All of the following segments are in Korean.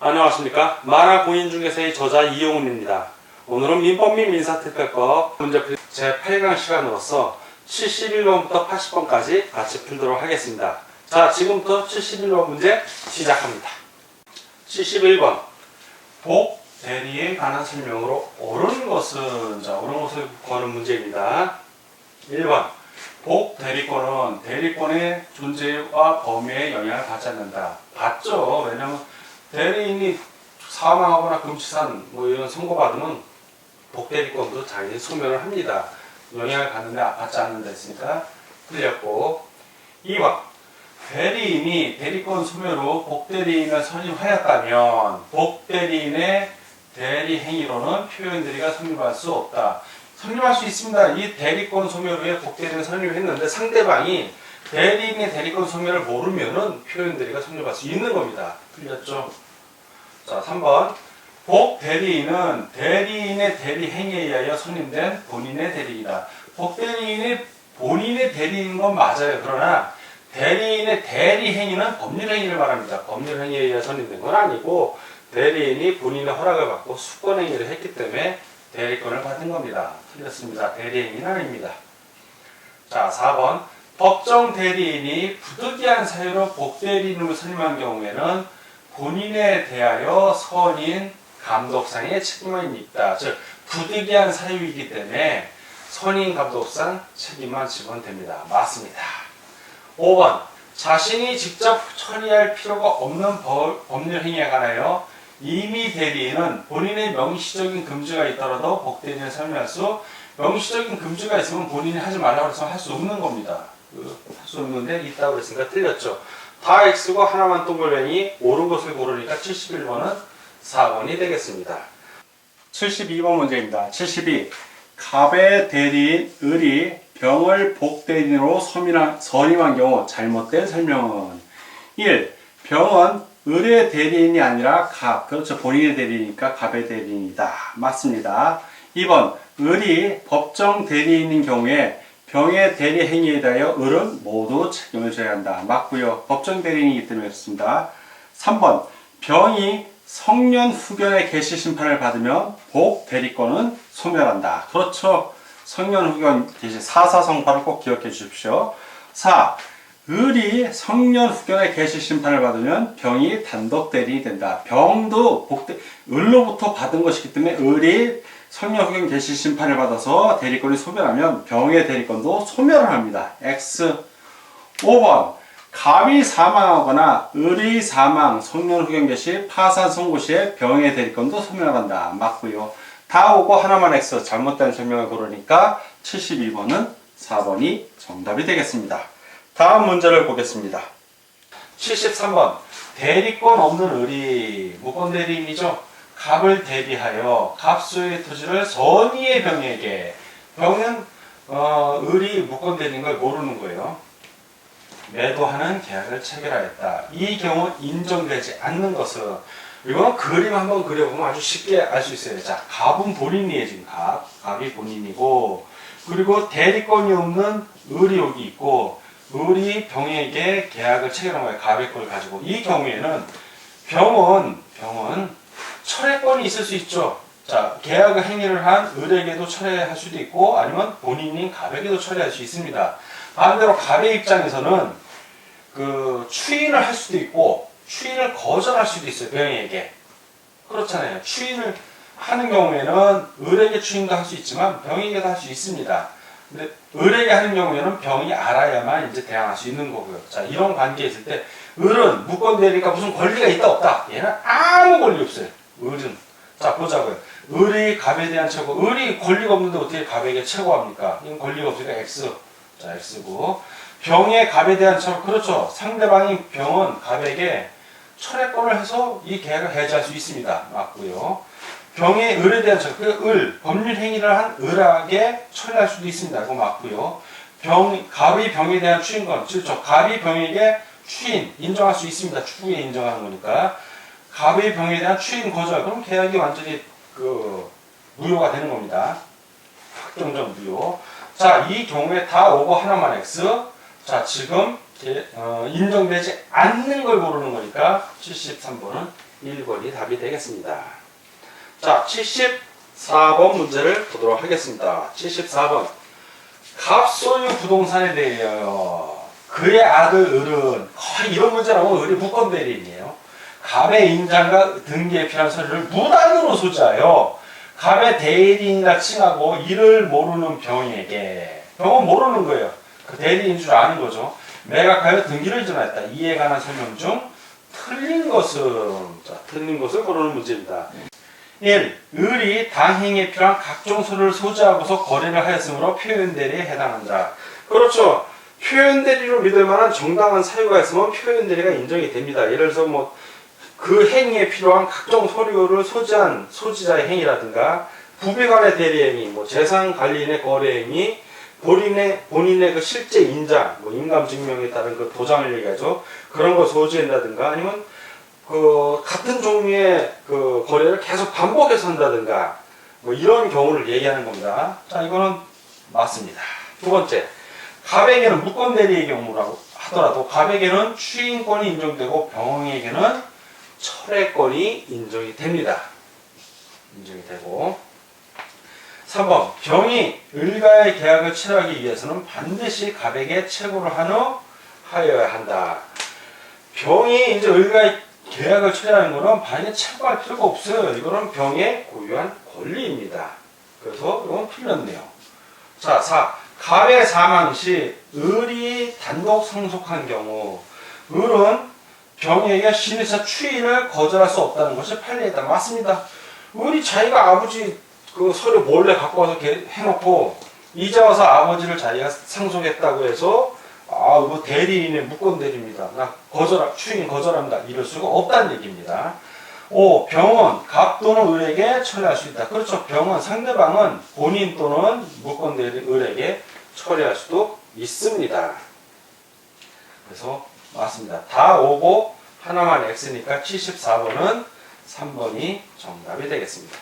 안녕하십니까. 만화 공인중개사의 저자 이용훈입니다. 오늘은 민법 및 민사특별법 문제 풀이 제8강 시간으로서 71번부터 80번까지 같이 풀도록 하겠습니다. 자, 지금부터 71번 문제 시작합니다. 71번. 복 대리에 관한 설명으로 옳은 것은, 자, 옳은 것을 구하는 문제입니다. 1번. 복 대리권은 대리권의 존재와 범위에 영향을 받지 않는다. 받죠. 왜냐면 대리인이 사망하거나 금치산 뭐 이런 선고받으면 복대리권도 당연히 소멸을 합니다. 영향을 받는데 받지 않는다 했으니까 틀렸고 2번 대리인이 대리권 소멸 후 복대리인을 선임하였다면 복대리인의 대리 행위로는 표현대리가 성립할 수 없다. 성립할 수 있습니다. 이 대리권 소멸 후에 복대리인을 선임했는데 상대방이 대리인의 대리권 소멸을 모르면은 표현대리가 성립할 수 있는 겁니다. 틀렸죠? 자, 3번. 복 대리인은 대리인의 대리 행위에 의하여 선임된 본인의 대리이다. 복 대리인이 본인의 대리인 건 맞아요. 그러나 대리인의 대리 행위는 법률 행위를 말합니다. 법률 행위에 의해 선임된 건 아니고 대리인이 본인의 허락을 받고 수권 행위를 했기 때문에 대리권을 받은 겁니다. 틀렸습니다. 대리 행위는 아닙니다. 자, 4번. 법정 대리인이 부득이한 사유로 복대리인으로 선임한 경우에는 본인에 대하여 선인 감독상의 책임이 있다. 즉 부득이한 사유이기 때문에 선인 감독상 책임만 지면 됩니다. 맞습니다. 5번 자신이 직접 처리할 필요가 없는 법, 법률 행위에 관하여 이미 대리인은 본인의 명시적인 금지가 있더라도 복대리인을 설명할 수 명시적인 금지가 있으면 본인이 하지 말라고 해서 할 수 없는 겁니다. 그, 할수 없는데 있다고 그랬으니까 틀렸죠. 다 X고 하나만 동글뱅이 옳은 것을 고르니까 71번은 4번이 되겠습니다. 72번 문제입니다. 72. 갑의 대리인 을이 병을 선임한, 선임한 경우 잘못된 설명은 1. 병은 을의 대리인이 아니라 갑, 그렇죠. 본인의 대리니까 갑의 대리인이다. 맞습니다. 2번. 을이 법정 대리인인 경우에 병의 대리 행위에 대하여 을은 모두 책임을 져야 한다. 맞고요. 법정 대리인이기 때문에 그렇습니다. 3번. 병이 성년 후견의 개시 심판을 받으면 복 대리권은 소멸한다. 그렇죠. 성년 후견 개시 사사성파를 꼭 기억해 주십시오. 4. 을이 성년 후견의 개시 심판을 받으면 병이 단독 대리인이 된다. 병도 복대 을로부터 받은 것이기 때문에 을이 성년 후견 개시 심판을 받아서 대리권이 소멸하면 병의 대리권도 소멸을 합니다. X 5번 갑이 사망하거나 을이 사망, 성년 후견 개시, 파산 선고 시에 병의 대리권도 소멸한다. 맞고요. 다 오고 하나만 X 잘못된 설명을 고르니까 72번은 4번이 정답이 되겠습니다. 다음 문제를 보겠습니다. 73번 대리권 없는 을이 무권 대리인이죠. 갑을 대비하여 갑수의 토지를 선의의 병에게 병은 어, 을이 대리인 걸 모르는 거예요. 매도하는 계약을 체결하였다. 이 경우 인정되지 않는 것은 이거는 그림 한번 그려보면 아주 쉽게 알 수 있어요. 자, 갑은 본인이에요 지금 갑, 갑이 본인이고 그리고 대리권이 없는 을이 여기 있고 을이 병에게 계약을 체결한 거예요. 갑의 걸 가지고 이 경우에는 병은 병은 철회권이 있을 수 있죠. 자, 계약 행위를 한 을에게도 철회할 수도 있고 아니면 본인인 갑에게도 철회할 수 있습니다. 반대로 갑의 입장에서는 그 추인을 할 수도 있고 추인을 거절할 수도 있어요. 병에게. 그렇잖아요. 추인을 하는 경우에는 을에게 추인도 할 수 있지만 병에게도 할 수 있습니다. 근데 을에게 하는 경우에는 병이 알아야만 이제 대항할 수 있는 거고요. 자, 이런 관계에 있을 때 을은 무권 대리가 무슨 권리가 있다 없다. 얘는 아무 권리 없어요. 을은. 자, 보자고요. 을이 갑에 대한 최고. 을이 권리가 없는데 어떻게 갑에게 최고합니까? 이건 권리가 없으니까 X. 자, X고. 병의 갑에 대한 철, 그렇죠. 상대방이 병은 갑에게 철회권을 해서 이 계약을 해지할 수 있습니다. 맞고요. 병의 을에 대한 철, 그 을, 법률 행위를 한 을에게 철회할 수도 있습니다. 이거 맞고요. 병, 갑이 병에 대한 추인권, 그렇죠. 갑이 병에게 추인, 인정할 수 있습니다. 추후에 인정하는 거니까. 갑의 병에 대한 추인 거절, 그럼 계약이 완전히 그, 무효가 되는 겁니다. 확정적 무효. 자, 이 경우에 다 오고 하나만 X. 자, 지금 게- 어, 인정되지 않는 걸 고르는 거니까 73번은 1번이 답이 되겠습니다. 자, 74번 문제를 보도록 하겠습니다. 74번. 갑소유 부동산에 대하여 그의 아들 을은 거의 이런 문제 나오면 을이 무권 대리인이에요. 갑의 인장과 등기에 필요한 서류를 무단으로 소지하여 갑의 대리인이라 칭하고 이를 모르는 병에게 병은 모르는 거예요. 그 대리인 줄 아는 거죠. 매각하여 등기를 인정했다. 이에 관한 설명 중 틀린 것은 자, 틀린 것을 고르는 문제입니다. 1. 을이 당행에 필요한 각종 서류를 소지하고서 거래를 하였으므로 표현대리에 해당한다. 그렇죠. 표현대리로 믿을 만한 정당한 사유가 있으면 표현대리가 인정이 됩니다. 예를 들어서 뭐 그 행위에 필요한 각종 서류를 소지한 소지자의 행위라든가 부비간의 대리행위, 뭐 재산 관리인의 거래행위, 본인의 본인의 그 실제 인장, 뭐 인감 증명에 따른 그 도장을 얘기하죠. 그런 거 소지한다든가 아니면 그 같은 종류의 그 거래를 계속 반복해서 한다든가 뭐 이런 경우를 얘기하는 겁니다. 자 이거는 맞습니다. 두 번째 갑에게는 무권 대리의 경우라고 하더라도 갑에게는 추인권이 인정되고 병에게는 철회권이 인정이 됩니다. 인정이 되고 3번 병이 을과의 계약을 체결하기 위해서는 반드시 갑에게 채굴을 한후 하여야 한다. 병이 이제 을과의 계약을 체결하는 거는 반에 채굴할 필요가 없어요. 이거는 병의 고유한 권리입니다. 그래서 이건 틀렸네요. 자, 4. 갑의 사망 시 을이 단독 상속한 경우 을은 병에게 신의사 추인을 거절할 수 없다는 것이 판례이다. 맞습니다. 을이 자기가 아버지 그 서류 몰래 갖고 와서 해놓고 이제 와서 아버지를 자기가 상속했다고 해서 아 이거 대리인의 무권 대리입니다. 나 거절 추인 거절합니다. 이럴 수가 없다는 얘기입니다. 5. 병은 갑 또는 을에게 처리할 수 있다. 그렇죠. 병은 상대방은 본인 또는 무권 대리 을에게 처리할 수도 있습니다. 그래서 맞습니다. 다 오고 하나만 X니까 74번은 3번이 정답이 되겠습니다.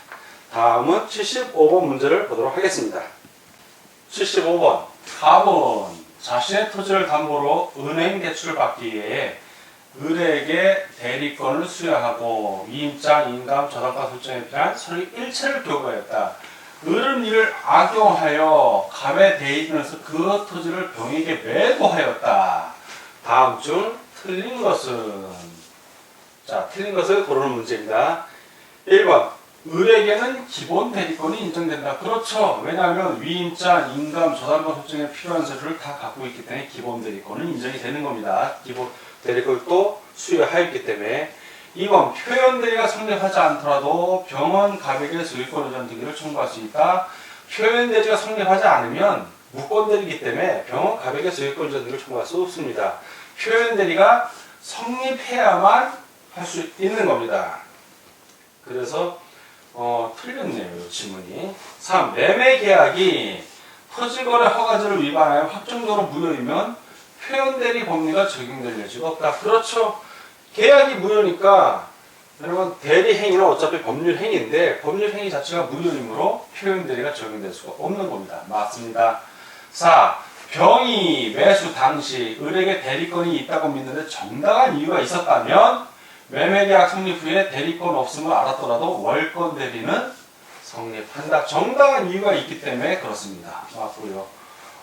다음은 75번 문제를 보도록 하겠습니다. 75번. 갑은 자신의 토지를 담보로 은행 대출을 받기 위해 을에게 대리권을 수여하고 위임장, 인감, 저당가 설정에 필요한 서류 일체를 교부하였다. 을은 이를 악용하여 갑의 대리인으로서 그 토지를 병에게 매도하였다. 다음 중 틀린 것은 자 틀린 것을 고르는 문제입니다. 1번 을에게는 기본 대리권이 인정된다. 그렇죠. 왜냐하면 위임자, 인감, 저당권 설정에 필요한 서류를 다 갖고 있기 때문에 기본 대리권은 인정이 되는 겁니다. 기본 대리권을 또 수여하였기 때문에 2번 표현 대리가 성립하지 않더라도 병원 갑에게 소유권 이전 등기를 청구할 수 있다. 표현 대리가 성립하지 않으면 무권 대리기 때문에 병원 갑에게 소유권 이전 등기를 청구할 수 없습니다. 표현 대리가 성립해야만 할 수 있는 겁니다. 그래서 어, 틀렸네요, 이 지문이. 3. 매매 계약이 토지거래 허가제를 위반하여 확정적으로 무효이면 표현대리 법리가 적용될 여지가 없다. 그렇죠. 계약이 무효니까 여러분 대리 행위는 어차피 법률 행위인데 법률 행위 자체가 무효이므로 표현대리가 적용될 수가 없는 겁니다. 맞습니다. 4. 병이 매수 당시 을에게 대리권이 있다고 믿는데 정당한 이유가 있었다면 매매계약 성립 후에 대리권 없음을 알았더라도 월권 대리는 성립한다. 정당한 이유가 있기 때문에 그렇습니다. 맞고요.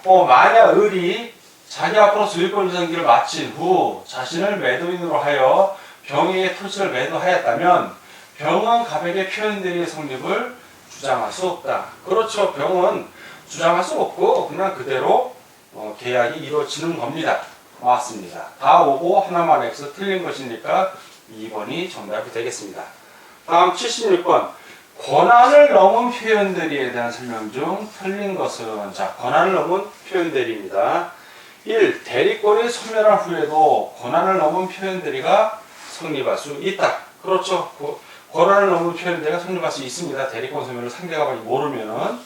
어, 만약 을이 자기 앞으로 소유권 이전기를 마친 후 자신을 매도인으로 하여 병에게 토지를 매도하였다면 병은 갑에게 표현대리의 성립을 주장할 수 없다. 그렇죠. 병은 주장할 수 없고 그냥 그대로 어, 계약이 이루어지는 겁니다. 맞습니다. 다 오고 하나만 X 틀린 것이니까 2번이 정답이 되겠습니다. 다음 76번. 권한을 넘은 표현대리에 대한 설명 중 틀린 것은 자 권한을 넘은 표현대리입니다. 1. 대리권이 소멸한 후에도 권한을 넘은 표현대리가 성립할 수 있다. 그렇죠. 고- 권한을 넘은 표현대리가 성립할 수 있습니다. 대리권 소멸을 상대가 모르면은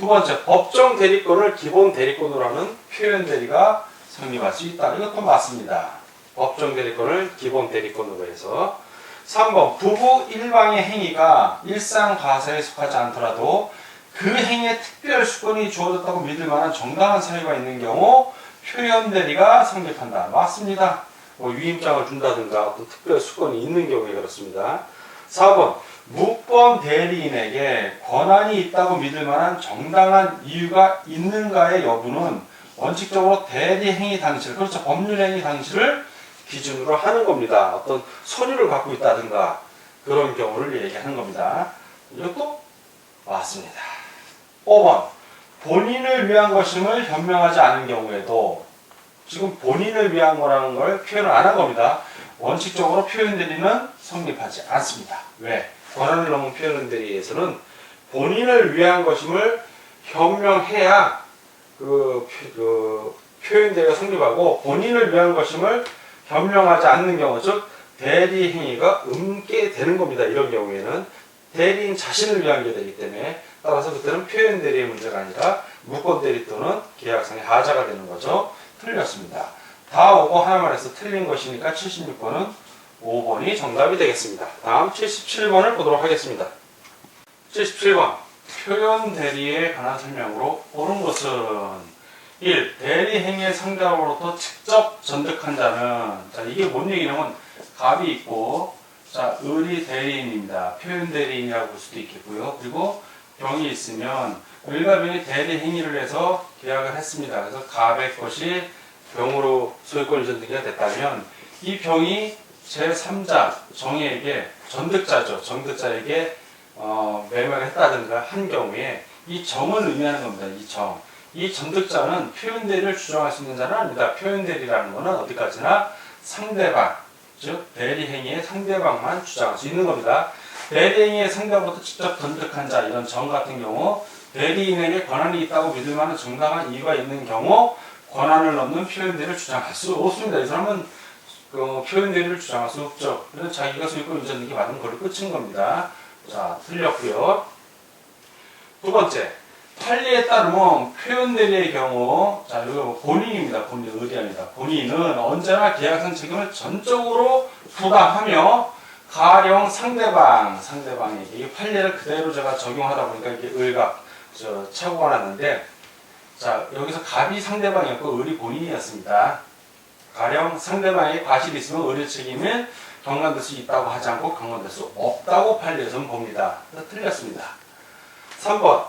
두 번째 법정 대리권을 기본 대리권으로 하는 표현 대리가 성립할 수 있다. 이것도 맞습니다. 법정 대리권을 기본 대리권으로 해서 3번 부부 일방의 행위가 일상 과세에 속하지 않더라도 그 행위에 특별 수권이 주어졌다고 믿을 만한 정당한 사유가 있는 경우 표현 대리가 성립한다. 맞습니다. 뭐 위임장을 준다든가 어떤 특별 수건이 있는 경우에 그렇습니다. 4번 무권 대리인에게 권한이 있다고 믿을 만한 정당한 이유가 있는가의 여부는 원칙적으로 대리 행위 당시를 그렇죠 법률 행위 당시를 기준으로 하는 겁니다. 어떤 서류를 갖고 있다든가 그런 경우를 얘기하는 겁니다. 이것도 맞습니다. 5번 본인을 위한 것임을 변명하지 않은 경우에도 지금 본인을 위한 거라는 걸 표현을 안 한 겁니다. 원칙적으로 표현 대리는 성립하지 않습니다. 왜? 권한을 넘은 표현대리에서는 본인을 위한 것임을 현명해야 그, 표- 그 표현대리가 성립하고 본인을 위한 것임을 현명하지 않는 경우, 즉 대리 행위가 음게 되는 겁니다. 이런 경우에는 대리인 자신을 위한 게 되기 때문에 따라서 그때는 표현 대리의 문제가 아니라 무권 대리 또는 계약상의 하자가 되는 거죠. 틀렸습니다. 다 오고 하나만 해서 틀린 것이니까 76번은 5번이 정답이 되겠습니다. 다음 77번을 보도록 하겠습니다. 77번 표현 대리에 관한 설명으로 옳은 것은 1. 대리 행위의 상대로부터 직접 전득한 자는 자 이게 뭔 얘기냐면 갑이 있고 자 을이 대리인입니다. 표현 대리인이라고 볼 수도 있겠고요. 그리고 병이 있으면 을과 병이 대리 행위를 해서 계약을 했습니다. 그래서 갑의 것이 병으로 소유권 전득이 됐다면 이 병이 제3자 정의에게 전득자죠. 전득자에게 어, 매매를 했다든가 한 경우에 이 정을 의미하는 겁니다. 이 정. 이 전득자는 표현대리를 주장할 수 있는 자는 아닙니다. 표현대리라는 것은 어디까지나 상대방, 즉 대리행위의 상대방만 주장할 수 있는 겁니다. 대리행위의 상대방부터 직접 전득한 자 이런 정 같은 경우 대리인에게 권한이 있다고 믿을 만한 정당한 이유가 있는 경우 권한을 넘는 표현대리를 주장할 수 없습니다. 이 사람은 그 표현대리를 주장할 수 없죠. 그래서 자기가 소유권 유전득이 받은 걸로 끝인 겁니다. 자, 틀렸고요. 두 번째, 판례에 따르면 표현대리의 경우, 자, 이거 뭐 본인입니다. 본인, 의리합니다. 본인은 언제나 계약상 책임을 전적으로 부담하며 가령 상대방, 상대방에게 이 판례를 그대로 제가 적용하다 보니까 이게 을과 저 착오가 났는데, 자, 여기서 갑이 상대방이었고 을이 본인이었습니다. 가령 상대방의 과실이 있으면 을의 책임을 경감될 수 있다고 하지 않고 경감될 수 없다고 판례에서는 봅니다. 틀렸습니다. 3번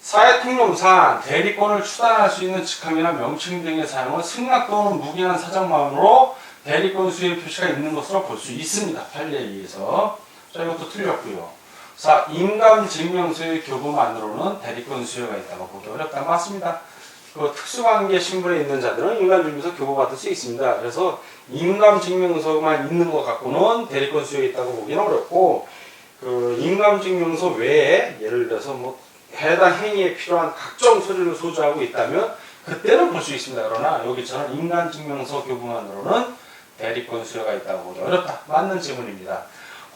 사회통념상 대리권을 추단할 수 있는 직함이나 명칭 등의 사용은 승낙 또는 무기한 사정만으로 대리권 수의 표시가 있는 것으로 볼 수 있습니다. 판례에 의해서. 자, 이것도 틀렸고요. 4. 인감 증명서의 교부만으로는 대리권 수요가 있다고 보기 어렵다. 맞습니다. 그 특수관계 신분에 있는 자들은 인감증명서 교부받을 수 있습니다. 그래서 인감증명서만 있는 것 갖고는 대리권 수요가 있다고 보기는 어렵고 그 인감증명서 외에 예를 들어서 뭐 해당 행위에 필요한 각종 서류를 소지하고 있다면 그때는 볼 수 있습니다. 그러나 여기처럼 인간증명서 교부만으로는 대리권 수요가 있다고 보기 어렵다. 맞는 질문입니다.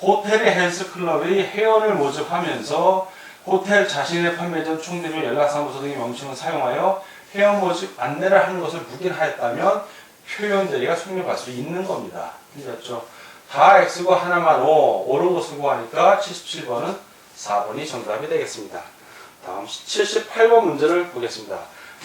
호텔의 헬스클럽이 회원을 모집하면서 호텔 자신의 판매점 총대표 연락사무소 등의 명칭을 사용하여 회원 모집 안내를 하는 것을 묵인하였다면 표현 대리가 성립할 수 있는 겁니다. 그렇죠? 다 X고 하나만 O, 것을 구하니까 77번은 4번이 정답이 되겠습니다. 다음 78번 문제를 보겠습니다.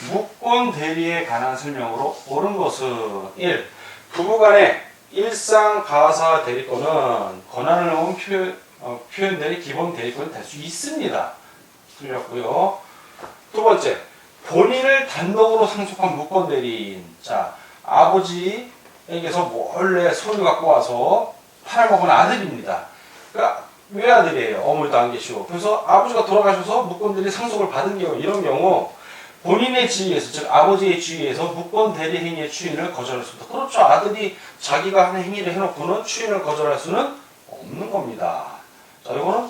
무권 대리에 관한 설명으로 옳은 것은 1. 부부간의 일상 가사 대리권은 권한을 넘은 표현, 어, 표현 대리 기본 대리권이 될 수 있습니다. 틀렸고요. 두 번째, 본인을 단독으로 상속한 무권 대리인. 자, 아버지에게서 몰래 서류 갖고 와서 팔아먹은 아들입니다. 그러니까 외아들이에요. 어머니도 안 계시고. 그래서 아버지가 돌아가셔서 무권들이 상속을 받은 경우, 이런 경우, 본인의 지위에서, 즉, 아버지의 지위에서 무권 대리 행위의 추인을 거절했습니다. 그렇죠. 아들이 자기가 하는 행위를 해놓고는 추인을 거절할 수는 없는 겁니다. 자, 이거는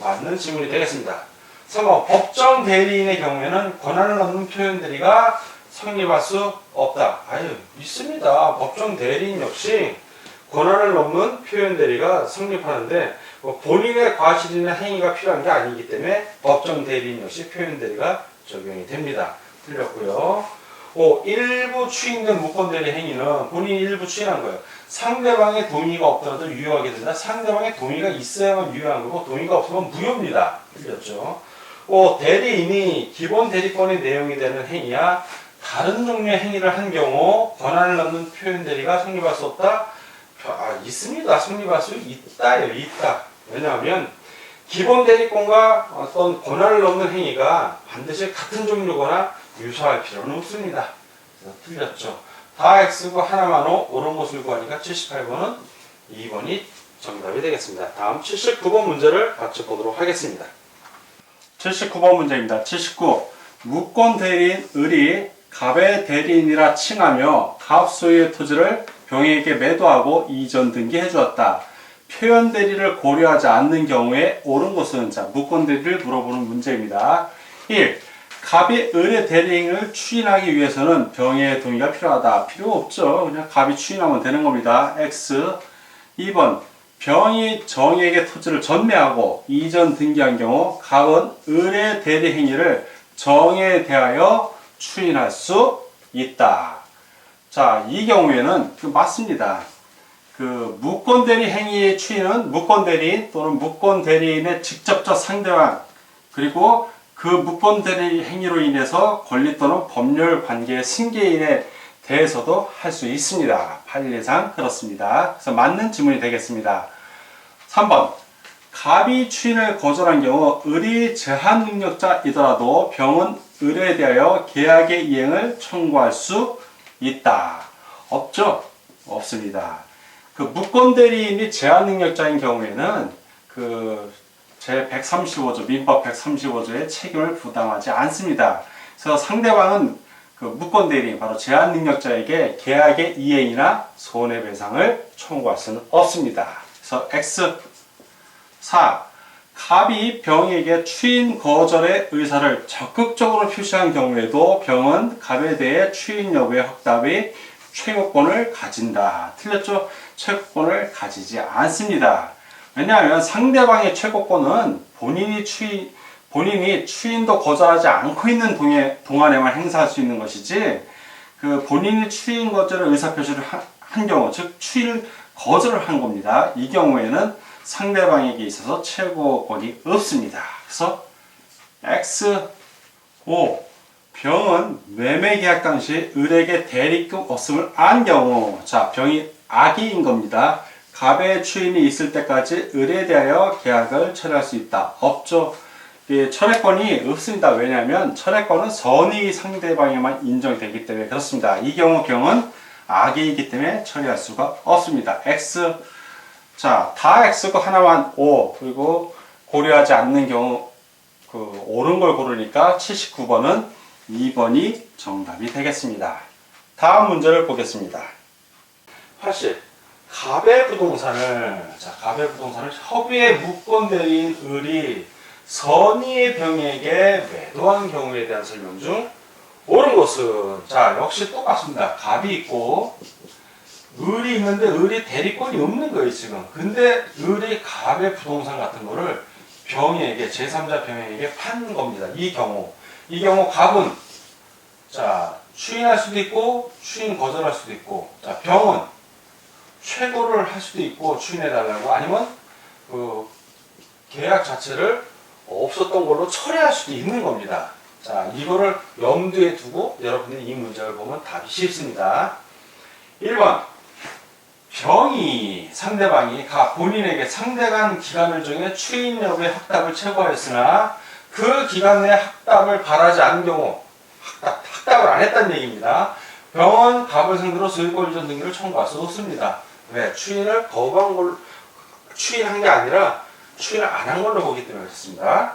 맞는 질문이 되겠습니다. 3번, 법정 대리인의 경우에는 권한을 넘는 표현 대리가 성립할 수 없다. 아유, 있습니다. 법정 대리인 역시 권한을 넘는 표현 대리가 성립하는데 뭐 본인의 과실이나 행위가 필요한 게 아니기 때문에 법정 대리인 역시 표현 대리가 적용이 됩니다. 틀렸고요. 5. 일부 추인된 무권 대리 행위는 본인이 일부 추인한 거예요. 상대방의 동의가 없더라도 유효하게 된다. 상대방의 동의가 있어야만 유효한 거고 동의가 없으면 무효입니다. 틀렸죠. 5. 대리인이 기본 대리권의 내용이 되는 행위야 다른 종류의 행위를 한 경우 권한을 넘는 표현 대리가 성립할 수 없다? 아, 있습니다. 성립할 수 있다요. 있다. 왜냐하면 기본 대리권과 어떤 권한을 넘는 행위가 반드시 같은 종류거나 유사할 필요는 없습니다. 틀렸죠. 다 X고 하나만 O 옳은 것을 구하니까 78번은 2번이 정답이 되겠습니다. 다음 79번 문제를 같이 보도록 하겠습니다. 79번 문제입니다. 79. 무권 대리인 을이 갑의 대리인이라 칭하며 갑 소유의 토지를 병에게 매도하고 이전 등기해 주었다. 표현 대리를 고려하지 않는 경우에 옳은 것은 자 무권 대리를 물어보는 문제입니다. 1. 갑이 을의 대리인을 추인하기 위해서는 병의 동의가 필요하다. 필요 없죠. 그냥 갑이 추인하면 되는 겁니다. X. 2번 병이 정에게 토지를 전매하고 이전 등기한 경우 갑은 을의 대리 행위를 정에 대하여 추인할 수 있다. 자, 이 경우에는 그 맞습니다. 그 무권 대리 행위의 추인은 무권 대리인 또는 무권 대리인의 직접적 상대방 그리고 그 무권 대리 행위로 인해서 권리 또는 법률 관계의 승계인에 대해서도 할 수 있습니다. 판례상 그렇습니다. 그래서 맞는 지문이 되겠습니다. 3번 갑이 추인을 거절한 경우 을이 제한 능력자이더라도 병은 을에 대하여 계약의 이행을 청구할 수 있다. 없죠? 없습니다. 그 무권 대리인이 제한 능력자인 경우에는 그 제 135조 민법 135조의 책임을 부담하지 않습니다. 그래서 상대방은 그 무권 대리인 바로 제한 능력자에게 계약의 이행이나 손해배상을 청구할 수는 없습니다. 그래서 X 4. 갑이 병에게 추인 거절의 의사를 적극적으로 표시한 경우에도 병은 갑에 대해 추인 여부의 확답의 최고권을 가진다. 틀렸죠? 최고권을 가지지 않습니다. 왜냐하면 상대방의 최고권은 본인이 추인, 본인이 추인도 거절하지 않고 있는 동에, 동안에만 행사할 수 있는 것이지, 그 본인이 추인 거절의 의사표시를 한, 한 경우, 즉, 추인 거절을 한 겁니다. 이 경우에는 상대방에게 있어서 최고권이 없습니다. 그래서 X 5 병은 매매 계약 당시 을에게 대리금 없음을 안 경우 자 병이 악의인 겁니다. 갑의 추인이 있을 때까지 을에 대하여 계약을 철회할 수 있다. 없죠. 예, 철회권이 없습니다. 왜냐하면 철회권은 선의 상대방에만 인정되기 때문에 그렇습니다. 이 경우 경은 악의이기 때문에 처리할 수가 없습니다. X 자, 다 X고 하나만 O 그리고 고려하지 않는 경우 그 옳은 걸 고르니까 79번은 2번이 정답이 되겠습니다. 다음 문제를 보겠습니다. 80. 갑의 부동산을 자, 갑의 부동산을 협의의 무권 대리인 을이 선의의 병에게 매도한 경우에 대한 설명 중 옳은 것은 자, 역시 똑같습니다. 갑이 있고 을이 있는데 을이 대리권이 없는 거예요 지금. 근데 을이 갑의 부동산 같은 거를 병에게 제3자 병에게 판 겁니다. 이 경우. 이 경우 갑은 자 추인할 수도 있고 추인 거절할 수도 있고 자 병은 최고를 할 수도 있고 추인해 달라고 아니면 그 계약 자체를 없었던 걸로 처리할 수도 있는 겁니다 자 이거를 염두에 두고 여러분들이 이 문제를 보면 답이 쉽습니다 1번 병이 상대방이 가 본인에게 상대간 기간을 정해 추인 여부의 확답을 최고하였으나 그 기간 내 확답을 바라지 않은 경우 확답, 확답을 안 했다는 얘기입니다. 병은 갑을 상대로 소유권 이전 등기를 청구할 수 없습니다. 왜? 추인을 거부한 걸 추인한 게 아니라 추인을 안 한 걸로 보기 때문에 그렇습니다.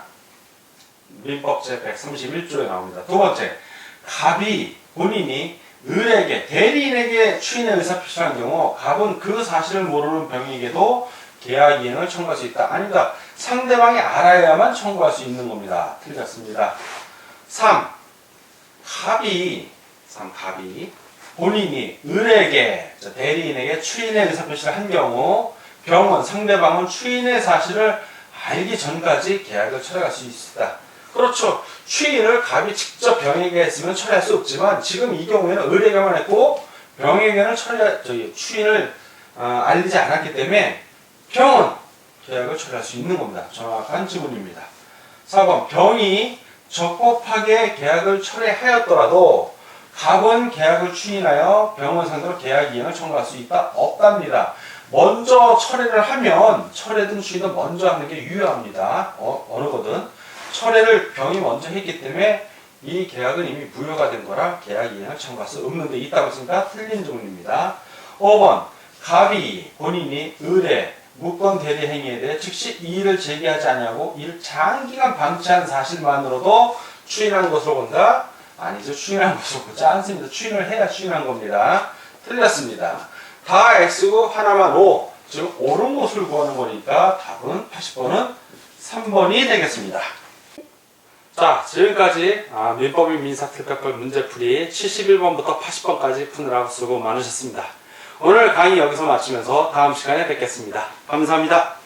민법 제 131조에 나옵니다. 두 번째, 갑이 본인이 을에게 대리인에게 추인의 의사 표시한 경우 갑은 그 사실을 모르는 병에게도 계약 이행을 청구할 수 있다. 아니다. 상대방이 알아야만 청구할 수 있는 겁니다. 틀렸습니다. 3. 갑이 3. 갑이 본인이 을에게 자, 대리인에게 추인의 의사 표시를 한 경우 병은 상대방은 추인의 사실을 알기 전까지 계약을 철회할 수 있다. 그렇죠. 추인을 갑이 직접 병에게 했으면 처리할 수 없지만 지금 이 경우에는 을에게만 했고 병에게는 처리 저기 추인을 어, 알리지 않았기 때문에 병은 계약을 처리할 수 있는 겁니다. 정확한 지문입니다. 4번 병이 적법하게 계약을 철회하였더라도 갑은 계약을 추인하여 병원 상대로 계약 이행을 청구할 수 있다? 없답니다. 먼저 철회를 하면 철회든 추인은 먼저 하는 게 유효합니다. 어, 어느 거든. 철회를 병이 먼저 했기 때문에 이 계약은 이미 무효가 된 거라 계약 이행을 청구할 수 없는데 있다고 했으니까 틀린 질문입니다. 5번 갑이 본인이 의뢰 무권 대리 행위에 대해 즉시 이의를 제기하지 않냐고 이를 장기간 방치한 사실만으로도 추인한 것으로 본다? 아니죠. 추인한 것으로 보지 않습니다. 추인을 해야 추인한 겁니다. 틀렸습니다. 다 X고 하나만 O. 즉 옳은 것을 구하는 거니까 답은 80번은 3번이 되겠습니다. 자, 지금까지 아, 민법인 민사특별법 문제풀이 71번부터 80번까지 푸느라고 수고 많으셨습니다. 오늘 강의 여기서 마치면서 다음 시간에 뵙겠습니다. 감사합니다.